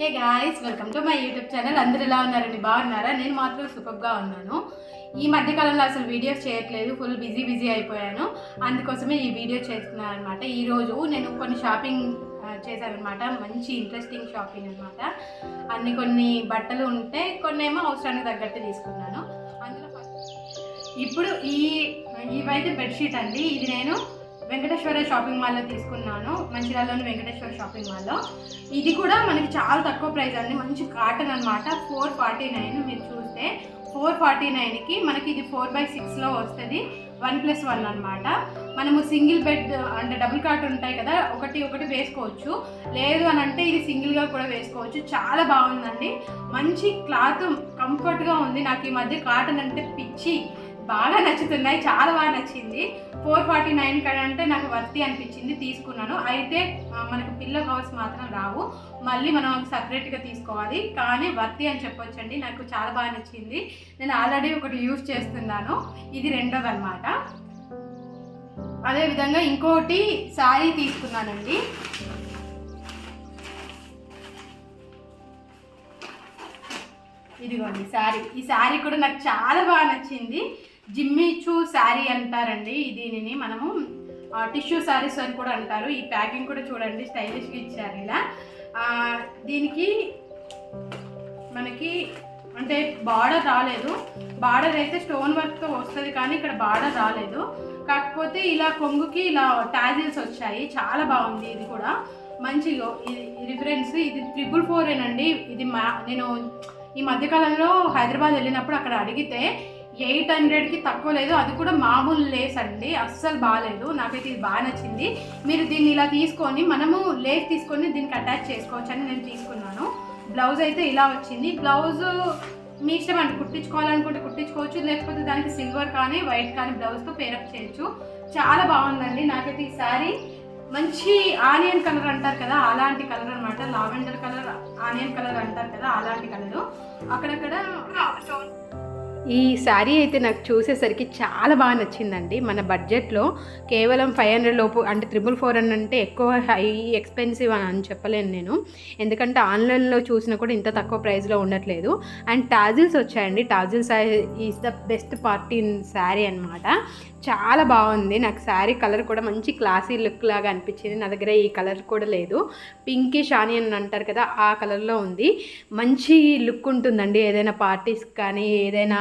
Hey guys welcome to my YouTube channel అందరు ఎలా ఉన్నారండి? బాగున్నారా? నేను మాత్రం సూపర్గా ఉన్నాను. ఈ మధ్యకాలంలో అసలు వీడియోస్ చేయట్లేదు. ఫుల్ బిజీ బిజీ అయిపోయాను. అందుకోసమే ఈ వీడియో చేస్తున్నాను అనమాట ఈరోజు నేను కొన్ని షాపింగ్ చేశానమాట మంచి ఇంట్రెస్టింగ్ షాపింగ్ అనమాట అన్ని కొన్ని బట్టలు ఉంటే కొన్ని ఏమో అవసరానికి తగ్గట్టు తీసుకున్నాను. అందులో ఇప్పుడు ఈ ఇవైతే బెడ్షీట్ అండి. ఇది నేను వెంకటేశ్వర షాపింగ్ మాల్లో తీసుకున్నాను. మంచిర్యాలలోని వెంకటేశ్వర షాపింగ్ మాల్లో. ఇది కూడా మనకి చాలా తక్కువ ప్రైస్ అండి. మంచి కాటన్ అనమాట ఫోర్ ఫార్టీ నైన్ మీరు చూస్తే. ఫోర్ ఫార్టీ నైన్కి మనకి ఇది ఫోర్ బై సిక్స్లో వస్తుంది. వన్ ప్లస్ వన్ అనమాట మనము సింగిల్ బెడ్ అంటే డబుల్ కాట్ ఉంటాయి కదా ఒకటి ఒకటి వేసుకోవచ్చు. లేదు అని అంటే ఇది సింగిల్గా కూడా వేసుకోవచ్చు. చాలా బాగుందండి. మంచి క్లాత్ కంఫర్ట్గా ఉంది. నాకు ఈ మధ్య కాటన్ అంటే పిచ్చి. బాగా నచ్చుతున్నాయి చాలా బాగా నచ్చింది. ఫోర్ ఫార్టీ నైన్ అంటే నాకు వర్తి అనిపించింది తీసుకున్నాను. అయితే మనకు పిల్ల కవర్స్ మాత్రం రావు. మళ్ళీ మనం సపరేట్గా తీసుకోవాలి. కానీ వర్తి అని చెప్పొచ్చండి నాకు చాలా బాగా నచ్చింది. నేను ఆల్రెడీ ఒకటి యూజ్ చేస్తున్నాను. ఇది రెండోది అనమాట అదేవిధంగా ఇంకోటి శారీ తీసుకున్నానండి. ఇదిగోండి శారీ. ఈ శారీ కూడా నాకు చాలా బాగా నచ్చింది. జిమ్మిచూ శారీ అంటారండి. దీనిని మనము టిష్యూ శారీస్ అని కూడా అంటారు. ఈ ప్యాకింగ్ కూడా చూడండి స్టైలిష్గా ఇచ్చారు ఇలా. దీనికి మనకి అంటే బార్డర్ రాలేదు. బార్డర్ అయితే స్టోన్ వర్క్తో వస్తుంది కానీ ఇక్కడ బార్డర్ రాలేదు. కాకపోతే ఇలా కొంగుకి ఇలా టాజిల్స్ వచ్చాయి. చాలా బాగుంది ఇది కూడా. మంచిగా ఇది రిఫరెన్స్ ఇది ట్రిపుల్ ఫోర్ ఏనండి. ఇది మా నేను ఈ మధ్యకాలంలో హైదరాబాద్ వెళ్ళినప్పుడు అక్కడ అడిగితే ఎయిట్ హండ్రెడ్కి తక్కువ లేదు. అది కూడా మామూలు లేస్ అండి. అస్సలు బాగాలేదు. నాకైతే ఇది బాగా నచ్చింది. మీరు దీన్ని ఇలా తీసుకొని మనము లేస్ తీసుకొని దీనికి అటాచ్ చేసుకోవచ్చు అని నేను తీసుకున్నాను. బ్లౌజ్ అయితే ఇలా వచ్చింది. బ్లౌజ్ మీ ఇష్టం అండి. కుట్టించుకోవాలనుకుంటే కుట్టించుకోవచ్చు. లేకపోతే దానికి సిల్వర్ కానీ వైట్ కానీ బ్లౌజ్తో పేరప్ చేయొచ్చు. చాలా బాగుందండి. నాకైతే ఈ శారీ మంచి ఆనియన్ కలర్ అంటారు కదా అలాంటి కలర్ అనమాట లావెండర్ కలర్ ఆనియన్ కలర్ అంటారు కదా అలాంటి కలర్. అక్కడక్కడ ఈ శారీ అయితే నాకు చూసేసరికి చాలా బాగా నచ్చిందండి. మన బడ్జెట్లో కేవలం ఫైవ్ హండ్రెడ్ లోపు అంటే త్రిబుల్ ఫోర్ అని అంటే ఎక్కువ హై ఎక్స్పెన్సివ్ అని చెప్పలేను నేను. ఎందుకంటే ఆన్లైన్లో చూసినా కూడా ఇంత తక్కువ ప్రైస్లో ఉండట్లేదు. అండ్ టాజిల్స్ వచ్చాయండి. Tassels is the best party in sari అనమాట చాలా బాగుంది. నాకు శారీ కలర్ కూడా మంచి క్లాసీ లుక్ లాగా అనిపించింది. నా దగ్గర ఈ కలర్ కూడా లేదు. పింకిష్ ఆనియన్ అంటారు కదా ఆ కలర్లో ఉంది. మంచి లుక్ ఉంటుందండి. ఏదైనా పార్టీస్ కానీ ఏదైనా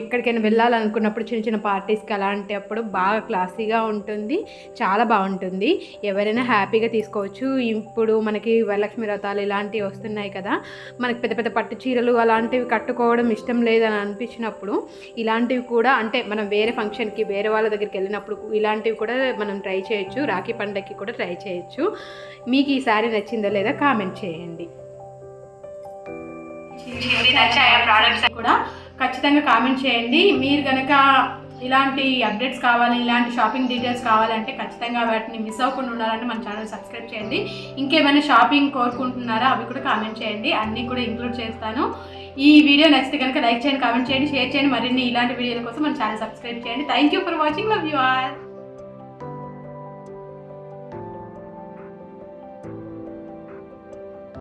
ఎక్కడికైనా వెళ్ళాలనుకున్నప్పుడు చిన్న చిన్న పార్టీస్కి అలాంటి అప్పుడు బాగా క్లాసీగా ఉంటుంది. చాలా బాగుంటుంది. ఎవరైనా హ్యాపీగా తీసుకోవచ్చు. ఇప్పుడు మనకి వరలక్ష్మి వ్రతాలు ఇలాంటివి వస్తున్నాయి కదా మనకి పెద్ద పెద్ద పట్టు చీరలు అలాంటివి కట్టుకోవడం ఇష్టం లేదని అనిపించినప్పుడు ఇలాంటివి కూడా అంటే మనం వేరే ఫంక్షన్ ఫంక్షన్కి వేరే వాళ్ళ దగ్గరికి వెళ్ళినప్పుడు ఇలాంటివి కూడా మనం ట్రై చేయొచ్చు. రాఖీ పండగకి కూడా ట్రై చేయొచ్చు. మీకు ఈ సారీ నచ్చిందా లేదా కామెంట్ చేయండి. కూడా ఖచ్చితంగా కామెంట్ చేయండి. మీరు కనుక ఇలాంటి అప్డేట్స్ కావాలి ఇలాంటి షాపింగ్ డీటెయిల్స్ కావాలంటే ఖచ్చితంగా వాటిని మిస్ అవ్వకుండా ఉండాలంటే మన ఛానల్ సబ్స్క్రైబ్ చేయండి. ఇంకేమైనా షాపింగ్ కోరుకుంటున్నారా అవి కూడా కామెంట్ చేయండి. అన్నీ కూడా ఇంక్లూడ్ చేస్తాను. ఈ వీడియో నచ్చితే కనుక లైక్ చేయండి కామెంట్ చేయండి షేర్ చేయండి. మరిన్ని ఇలాంటి వీడియోల కోసం మన ఛానల్ సబ్స్క్రైబ్ చేయండి. Thank you for watching love you all